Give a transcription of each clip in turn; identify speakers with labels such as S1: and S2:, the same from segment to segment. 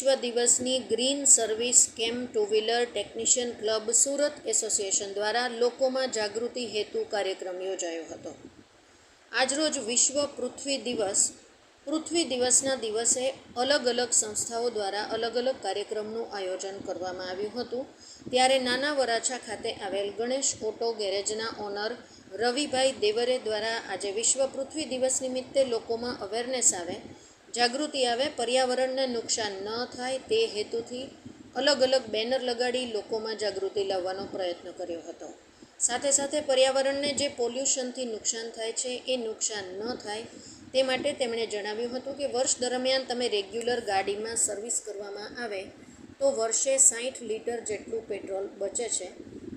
S1: વિશ્વ દિવસની green service કેમ two wheeler technician club Surat association દ્વારા લોકોમાં જાગૃતિ હેતુ કાર્યક્રમ યોજાયો હતો. આજરોજ વિશ્વ પૃથ્વી દિવસ, પૃથ્વી દિવસના દિવસે અલગ અલગ સંસ્થાઓ દ્વારા અલગ અલગ કાર્યક્રમનું આયોજન કરવામાં આવ્યું હતું. ત્યારે નાના વરાછા ખાતે આવેલ ગણેશ ઓટો ગેરેજના ઓનર રવિભાઈ દેવરે દ્વારા આજે વિશ્વ પૃથ્વી દિવસ નિમિત્તે લોકોમાં અવેરનેસ આવે જાગૃતિ આવે, પર્યાવરણને નુકસાન ન થાય તે હેતુથી અલગ અલગ બેનર લગાડી લોકોમાં જાગૃતિ લાવવાનો પ્રયત્ન કર્યો હતો. સાથે સાથે પર્યાવરણને જે પોલ્યુશનથી નુકસાન થાય છે, એ નુકસાન ન થાય તે માટે તેમણે જણાવ્યું હતું કે વર્ષ દરમિયાન તમે રેગ્યુલર ગાડીમાં સર્વિસ કરવામાં આવે તો વર્ષે સાઠ લીટર જેટલું પેટ્રોલ બચે છે.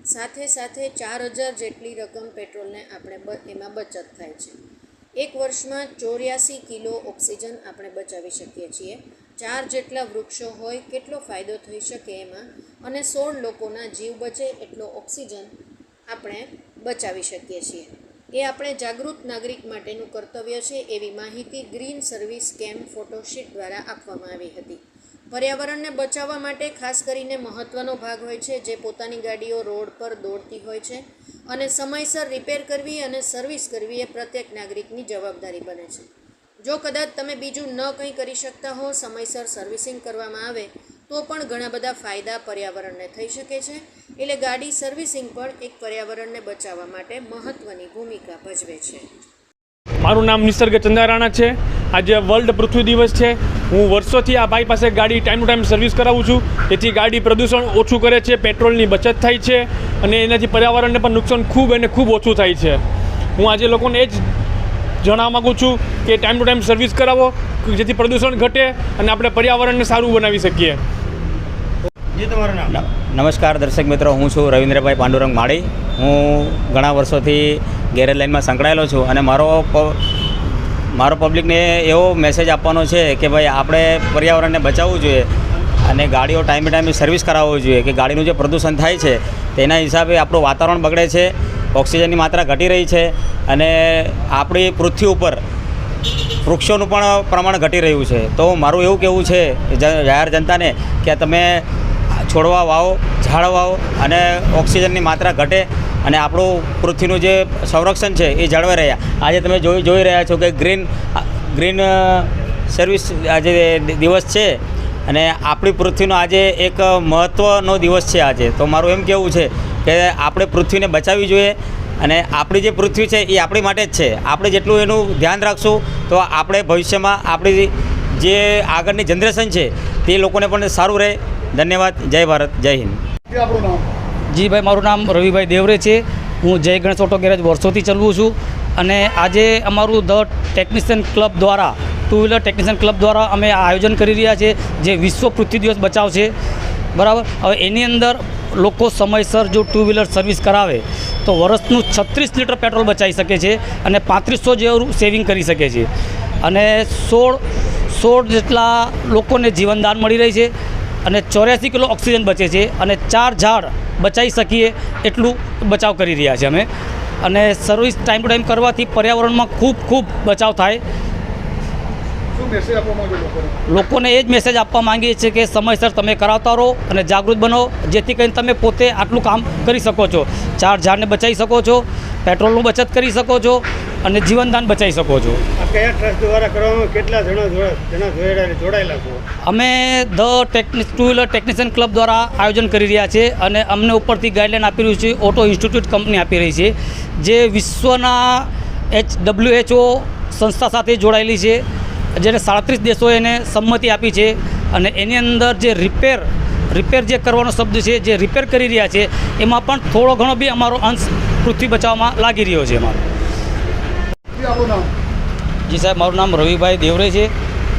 S1: સાથે સાથે ચાર હજાર જેટલી રકમ પેટ્રોલને આપણે એમાં બચત થાય છે. એક વર્ષમાં ચોર્યાસી કિલો ઓક્સિજન આપણે બચાવી શકીએ છીએ. ચાર જેટલા વૃક્ષો હોય કેટલો ફાયદો થઈ શકે એમાં? અને સોળ લોકોના જીવ બચે એટલો ઓક્સિજન આપણે બચાવી શકીએ છીએ. એ આપણે જાગૃત નાગરિક માટેનું કર્તવ્ય છે એવી માહિતી ગ્રીન સર્વિસ કેમ્પ ફોટોશીટ દ્વારા આપવામાં આવી હતી. પર્યાવરણને બચાવવા માટે ખાસ કરીને મહત્ત્વનો ભાગ હોય છે જે પોતાની ગાડીઓ રોડ પર દોડતી હોય છે. અને સમયસર રિપેર કરવી અને સર્વિસ કરવી એ પ્રત્યેક નાગરિકની જવાબદારી બને છે. જો કદાચ તમે બીજું ન કંઈ કરી શકતા હો, સમયસર સર્વિસિંગ કરવામાં આવે, તો પણ ઘણા બધા ફાયદા પર્યાવરણને થઈ શકે છે. એટલે ગાડી સર્વિસિંગ પણ એક પર્યાવરણને બચાવવા માટે મહત્ત્વની ભૂમિકા ભજવે છે.
S2: મારું નામ નિસર્ગ ચંદારાણા છે. આજે વર્લ્ડ પૃથ્વી દિવસ છે. હું વર્ષોથી આ ભાઈ પાસે ગાડી ટાઈમ ટુ ટાઈમ સર્વિસ કરાવું છું. જેથી ગાડી પ્રદૂષણ ઓછું કરે છે પેટ્રોલની બચત થાય છે અને એનાથી પર્યાવરણને પણ નુકસાન ખૂબ અને ખૂબ ઓછું થાય છે. હું આજે લોકોને એ જ જણાવવા માગું છું કે ટાઈમ ટુ ટાઈમ સર્વિસ કરાવો જેથી પ્રદૂષણ ઘટે અને આપણે પર્યાવરણને સારું બનાવી શકીએ.
S3: જી તમારું નામ?
S4: નમસ્કાર દર્શક મિત્રો હું છું રવિન્દ્રભાઈ પાંડુરંગ માળી. હું ઘણા વર્ષોથી ગેરેજ લાઇનમાં સંકળાયેલો છું અને મારો મારો પબ્લિકને એવો મેસેજ આપવાનો છે કે ભાઈ આપણે પર્યાવરણને બચાવવું જોઈએ અને ગાડીઓ ટાઈમે ટાઈમે સર્વિસ કરાવવું જોઈએ કે ગાડીનું જે પ્રદૂષણ થાય છે તેના હિસાબે આપણું વાતાવરણ બગડે છે, ઓક્સિજનની માત્રા ઘટી રહી છે અને આપણી પૃથ્વી ઉપર વૃક્ષોનું પણ પ્રમાણ ઘટી રહ્યું છે. તો મારું એવું કહેવું છે જાહેર જનતાને કે તમે છોડવા વાવો ઝાડ વાવો અને ઓક્સિજનની માત્રા ઘટે અને આપણું પૃથ્વીનું જે સંરક્ષણ છે એ જળવાઈ રહ્યા. આજે તમે જોઈ જોઈ રહ્યા છો કે ગ્રીન ગ્રીન સર્વિસ આજે દિવસ છે અને આપણી પૃથ્વીનો આજે એક મહત્ત્વનો દિવસ છે આજે. તો મારું એમ કહેવું છે કે આપણે પૃથ્વીને બચાવવી જોઈએ અને આપણી જે પૃથ્વી છે એ આપણી માટે જ છે. આપણે જેટલું એનું ધ્યાન રાખશું તો આપણે ભવિષ્યમાં આપણી જે આગળની જનરેશન છે તે લોકોને પણ સારું રહે. ધન્યવાદ. જય ભારત. જય હિન્દ.
S3: આપણું નામ.
S5: જી ભાઈ મારું નામ રવિભાઈ દેવરે છે. હું જય ગણેશ ઓટો ગેરેજ વર્ષોથી ચલાવું છું અને આજે અમારું ધ ટેકનિશિયન ક્લબ દ્વારા, ટુ વ્હીલર ટેકનિશિયન ક્લબ દ્વારા અમે આયોજન કરી રહ્યા છીએ જે વિશ્વ પૃથ્વી દિવસ બચાવ છે બરાબર? હવે એની અંદર લોકો સમયસર જો ટુ વ્હીલર સર્વિસ કરાવે, તો વર્ષનું છત્રીસ લીટર પેટ્રોલ બચાવી શકે છે અને પાંત્રીસો જેવું સેવિંગ કરી શકે છે. અને સોળ સોળ જેટલા લોકોને જીવનદાન મળી રહી છે. અને ચોર્યાસી કિલો ઓક્સિજન બચે છે અને ચાર ઝાડ બચાવી શકીએ એટલું બચાવ કરી રહ્યા છે અમે. અને સર્વિસ ટાઈમ ટુ ટાઈમ કરવાથી પર્યાવરણમાં ખૂબ ખૂબ બચાવ થાય.
S3: લોકોને?
S5: એ જ મેસેજ આપવા માંગીએ છીએ કે સમયસર તમે કરાવતા રહો અને જાગૃત બનો જેથી કરીને તમે પોતે આટલું કામ કરી શકો છો. ચાર ઝાડને બચાવી શકો છો પેટ્રોલનું બચત કરી શકો છો અને જીવનદાન બચાવી શકો છો.
S3: કયા ટ્રસ્ટ દ્વારા કરવામાં કેટલા જણા જણા જોડાયેલા જોડાયેલા છો?
S5: અમે the technique two wheeler technician club દ્વારા આયોજન કરી રહ્યા છે અને અમને ઉપરથી ગાઈડલાઈન આપી રહ્યું છે ઓટો ઇન્સ્ટિટ્યૂટ કંપની આપી રહી છે જે વિશ્વના એચ ડબ્લ્યુએચઓ સંસ્થા સાથે જોડાયેલી છે જેને સાડત્રીસ દેશોએ એને સંમતિ આપી છે અને એની અંદર જે રિપેર રિપેર જે કરવાનો શબ્દ છે જે રિપેર કરી રહ્યા છે એમાં પણ થોડો ઘણો બી અમારો અંશ પૃથ્વી બચાવવામાં લાગી રહ્યો છે અમારો.
S3: જી
S5: સાહેબ, મારું નામ રવિભાઈ દેવરે છે.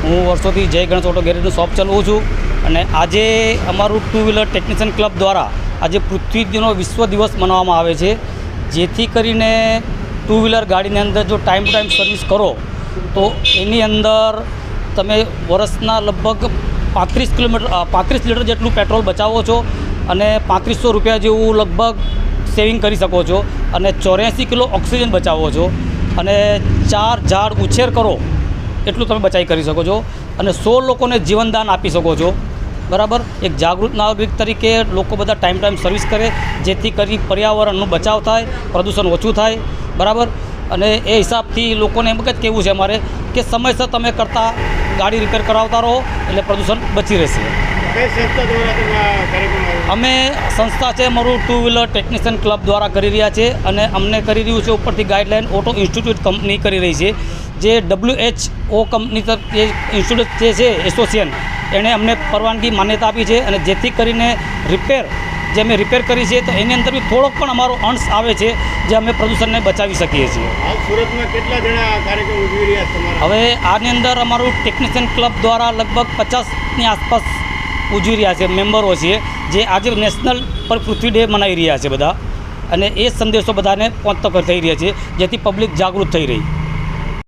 S5: હું વર્ષોથી જય ગણેશ ઓટો ગેરેજનું શોપ ચલાવું છું અને આજે અમારું ટુ વ્હીલર ટેકનિશિયન ક્લબ દ્વારા આજે પૃથ્વીનો વિશ્વ દિવસ મનાવવામાં આવે છે. જેથી કરીને ટુ વ્હીલર ગાડીની અંદર જો ટાઈમ ટુ ટાઈમ સર્વિસ કરો, તો એની અંદર તમે વર્ષના લગભગ પાંત્રીસ કિલોમીટર પાંત્રીસ લીટર જેટલું પેટ્રોલ બચાવો છો અને પાંત્રીસો રૂપિયા જેવું લગભગ સેવિંગ કરી શકો છો અને ચોર્યાસી કિલો ઓક્સિજન બચાવો છો. અને ચાર ઝાડ ઉછેર કરો, એટલું તમે બચાવી કરી શકો છો અને સો લોકોને જીવનદાન આપી શકો છો. બરાબર? એક જાગૃત નાગરિક તરીકે લોકો બધા ટાઈમ ટાઈમ સર્વિસ કરે, જેથી કરી પર્યાવરણનો બચાવ થાય, પ્રદૂષણ ઓછું થાય. બરાબર? અને એ હિસાબથી લોકોને એમ જ કહેવું છે અમારે કે સમયસર તમે કરતાં, ગાડી રિપેર કરાવતા રહો, એટલે પ્રદૂષણ બચી રહેશે. અમે સંસ્થા છે અમારું ટુ વ્હીલર ટેકનિશિયન ક્લબ દ્વારા કરી રહ્યા છે અને અમને કરી રહ્યું છે ઉપરથી ગાઈડલાઇન ઓટો ઇન્સ્ટિટ્યૂટ કંપની કરી રહી છે જે ડબલ્યુ એચ ઓ કંપની તરફ જે ઇન્સ્ટિટ્યૂટ જે છે એસોસિએશન એણે અમને પરવાનગી માન્યતા આપી છે અને જેથી કરીને રિપેર જે અમે રિપેર કરી છે તો એની અંદર બી થોડોક પણ અમારો અંશ આવે છે જે અમે પ્રદૂષણને બચાવી શકીએ છીએ.
S3: સુરતમાં કેટલા જણા કાર્યક્રમ ઉજવી રહ્યા છે
S5: હવે આની અંદર અમારું ટેકનિશિયન ક્લબ દ્વારા લગભગ પચાસની આસપાસ ઉજવી રહ્યા છે, મેમ્બરો છીએ જે આજે નેશનલ પર પૃથ્વી ડે મનાવી રહ્યા છે બધા. અને એ સંદેશો બધાને પહોંચતો થઈ રહ્યા છે, જેથી પબ્લિક જાગૃત થઈ રહી.